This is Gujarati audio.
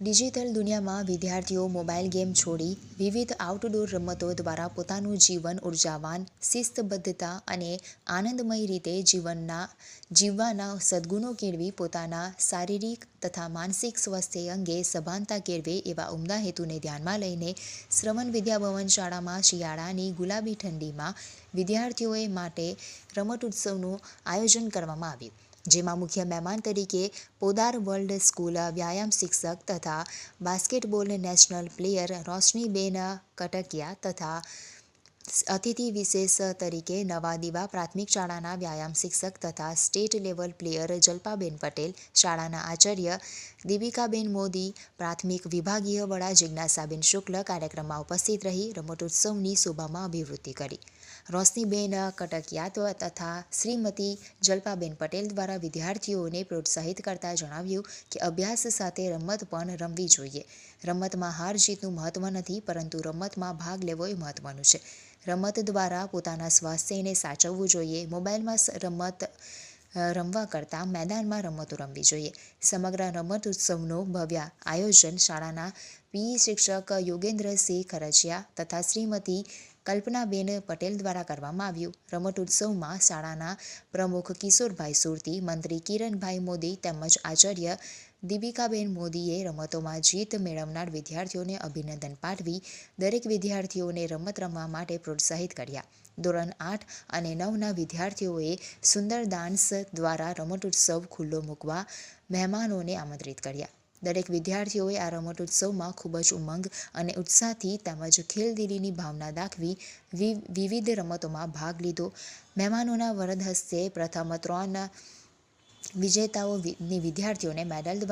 ડિજિટલ દુનિયામાં વિદ્યાર્થીઓ મોબાઈલ ગેમ છોડી વિવિધ આઉટડોર રમતો દ્વારા પોતાનું જીવન ઉર્જાવાન, શિસ્તબદ્ધતા અને આનંદમય રીતે જીવનના, જીવવાના સદ્ગુણો કેળવી પોતાના શારીરિક તથા માનસિક સ્વાસ્થ્ય અંગે સભાનતા કેળવે એવા ઉમદા હેતુને ધ્યાનમાં લઈને શ્રવણ વિદ્યાભવન શાળામાં શિયાળાની ગુલાબી ઠંડીમાં વિદ્યાર્થીઓએ માટે રમત ઉત્સવનું આયોજન કરવામાં આવ્યું. જેમાં મુખ્ય મહેમાન તરીકે પોદાર વર્લ્ડ સ્કૂલ વ્યાયામ શિક્ષક તથા basketball national player Roshniben Katakiya તથા અતિથિ વિશેષ તરીકે નવા દીવા પ્રાથમિક શાળાના વ્યાયામ શિક્ષક તથા state level player Jalpaben Patel શાળાના આચાર્ય દીપિકાબેન મોદી, પ્રાથમિક વિભાગીય વડા જિજ્ઞાસાબેન શુક્લ કાર્યક્રમમાં ઉપસ્થિત રહી રમતોત્સવની શોભામાં અભિવૃદ્ધિ કરી. રોશનીબેન કટકિયા તથા શ્રીમતી જલ્પાબેન પટેલ દ્વારા વિદ્યાર્થીઓને પ્રોત્સાહિત કરતા જણાવ્યું કે અભ્યાસ સાથે રમત પણ રમવી જોઈએ. રમતમાં હાર જીતનું મહત્ત્વ નથી, પરંતુ રમતમાં ભાગ લેવો એ મહત્ત્વનું છે. રમત દ્વારા પોતાના સ્વાસ્થ્યને સાચવવું જોઈએ. મોબાઈલમાં રમત રમવા કરતાં મેદાનમાં રમતો રમવી જોઈએ. સમગ્ર રમત ઉત્સવનું ભવ્ય આયોજન શાળાના પીઈ શિક્ષક યોગેન્દ્રસિંહ ખરચિયા તથા શ્રીમતી કલ્પનાબેન પટેલ દ્વારા કરવામાં આવ્યું. રમત ઉત્સવમાં શાળાના પ્રમુખ કિશોરભાઈ સુરતી, મંત્રી કિરણભાઈ મોદી તેમજ આચાર્ય દીપિકાબેન મોદીએ રમતોમાં જીત મેળવનાર વિદ્યાર્થીઓને અભિનંદન પાઠવી દરેક વિદ્યાર્થીઓને રમત રમવા માટે પ્રોત્સાહિત કર્યા. ધોરણ આઠ અને નવના વિદ્યાર્થીઓએ સુંદર ડાન્સ દ્વારા રમતોત્સવ ખુલ્લો મૂકવા મહેમાનોને આમંત્રિત કર્યા. દરેક વિદ્યાર્થીઓએ આ રમતોત્સવમાં ખૂબ જ ઉમંગ અને ઉત્સાહથી તેમજ ખેલદિલીની ભાવના દાખવી વિવિધ રમતોમાં ભાગ લીધો. મહેમાનોના વરદ હસ્તે પ્રથમ ત્રણ વિજેતાઓ વિદ્યાર્થીઓને મેડલ દ્વારા